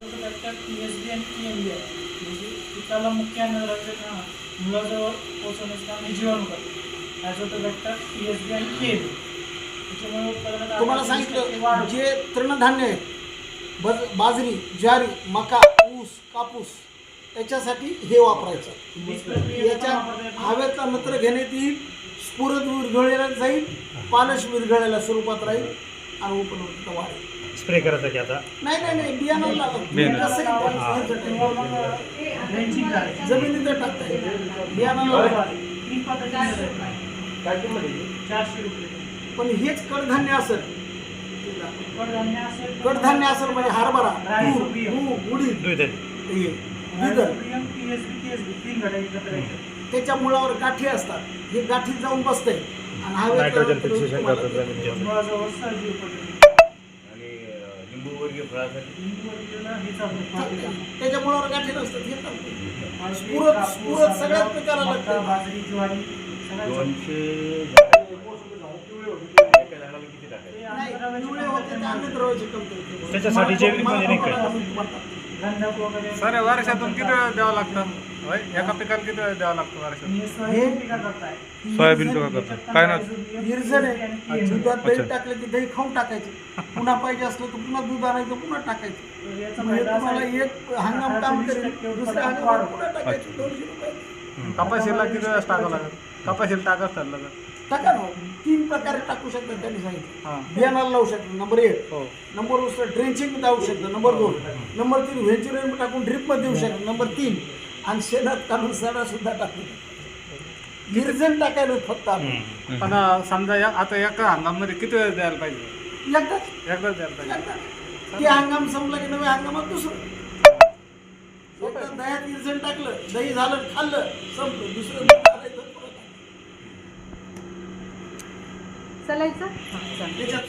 P S बी आणि P M बी आहे. म्हणजे पिकाला मुख्य अन्नद्रव्य का मुलाजवळ पोहोचवण्याचं काम हे जीवन करतं ॲझोटोबॅक्टर पी एस बी आणि के बी त्याच्यामुळे उत्पादनात तुम्हाला वाढ सांगितलं होते. जे तृणधान्य आहेत बज बाजरी ज्वारी मका ऊस कापूस याच्यासाठी हे वापरायचं. प्रक्रियेला याच्या वापरता येतं. हवेतला नत्र घेण्यात येईल स्फुरत विरघळलेला जाईल पालश विरघळलेल्या स्वरूपात राहील आणि उपलब्धता वाढेल. स्प्रे करायचा की आता? नाही नाही नाही बियाणं बियाणं. जमिनीत टाकता देतात. चारशे रुपये पण हेच कडधान्य असेल. कडधान्य असेल कडधान्य असेल म्हणजे हरभरा तूर राईस, मूग उडीद. दूध आहे. हे TSB, तीन एकत्र येतात. त्याच्या मुळावर गाठी असतात. हे गाठीत जाऊन बसतंय. आणि नायट्रोजन फिक्सेशन करतात मुळाजवळ. गाठी नसतात सगळ्याच पिकाला लागतं. बाजरी ज्वारी दोनशे नाही. त्याच्यासाठी नाही सर वर्षातून किती वेळ द्यावं लागतं. एका पिकाला किती वेळ द्यावं लागतं वर्षात हे सोयाबीन पिका करताय. सोयाबीन पिका करता त्याच्यात काय ना रायझोबियम, निर्जन PSB आहे आणि TSB. दुधात दही अच्छा. टाकलं की दही खाऊन टाकायचं. पुन्हा पाहिजे असलं तर पुन्हा दूध आणायचं पुन्हा टाकायचं. म्हणजे तुम्हाला एक हंगाम काम करेल दुसऱ्या वाढ. पुन्हा टाकायचं दोनशे रुपये. कपाशीला किती वेळेस टाकावं लागेल? कपाशीला टाकाच ठरलं तर. टाका ना तीन प्रकारे टाकू शकतात त्यांनी सांगितलं. हां. बियाणाला लावू शकतो. नंबर एक. हो. नंबर दुसरं ड्रेंचिंग लावू शकतो. नंबर दोन. नंबर तीन व्हेंचुरियम टाकून ड्रिपमध्ये देऊ शकतो. नंबर तीन. आणि शेणात काढून सडा सुद्धा टाकू. निर्जन टाकायला फक्त आपण समजा या- आता एका हंगामध्ये किती वेळ द्यायला पाहिजे? एकदाच. एकदाच द्यायला पाहिजे एकदाच ते हंगाम संपला की नव्या हंगामात दुसरं. एकदा दह्यात निर्जन टाकलं दही झालं खाल्लं संपलं. दुसरं परत. चालायचं? त्याच्यात